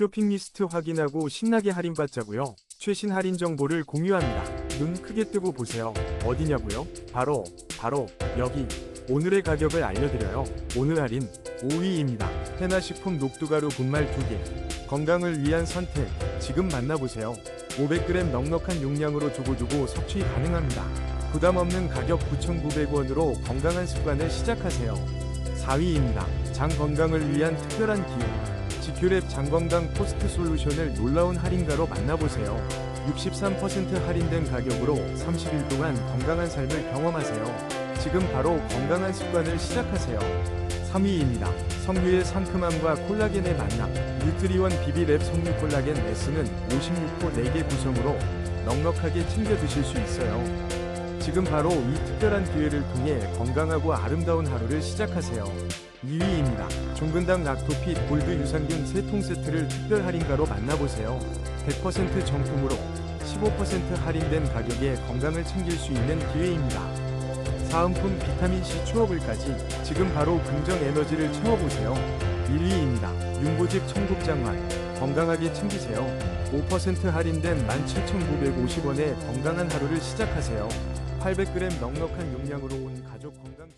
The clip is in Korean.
쇼핑 리스트 확인하고 신나게 할인받자고요. 최신 할인 정보를 공유합니다. 눈 크게 뜨고 보세요. 어디냐고요? 바로 바로 여기. 오늘의 가격을 알려드려요. 오늘 할인 5위입니다. 해나식품 녹두가루 분말 2개. 건강을 위한 선택. 지금 만나보세요. 500g 넉넉한 용량으로 두고두고 섭취 가능합니다. 부담 없는 가격 9,900원으로 건강한 습관을 시작하세요. 4위입니다. 장 건강을 위한 특별한 기회. 지큐랩 장건강 포스트 솔루션을 놀라운 할인가로 만나보세요. 63% 할인된 가격으로 30일 동안 건강한 삶을 경험하세요. 지금 바로 건강한 습관을 시작하세요. 3위입니다. 석류의 상큼함과 콜라겐의 만남. 뉴트리원 비비랩 석류 콜라겐 에스는 56호 4개 구성으로 넉넉하게 챙겨 드실 수 있어요. 지금 바로 이 특별한 기회를 통해 건강하고 아름다운 하루를 시작하세요. 2위입니다. 종근당 락토핏 골드 유산균 3통 세트를 특별 할인가로 만나보세요. 100% 정품으로 15% 할인된 가격에 건강을 챙길 수 있는 기회입니다. 사은품 비타민C 추어블까지 지금 바로 긍정 에너지를 채워보세요. 1위입니다. 윤고집 청국장만 건강하게 챙기세요. 5% 할인된 17,950원에 건강한 하루를 시작하세요. 800g 넉넉한 용량으로 온 가족 건강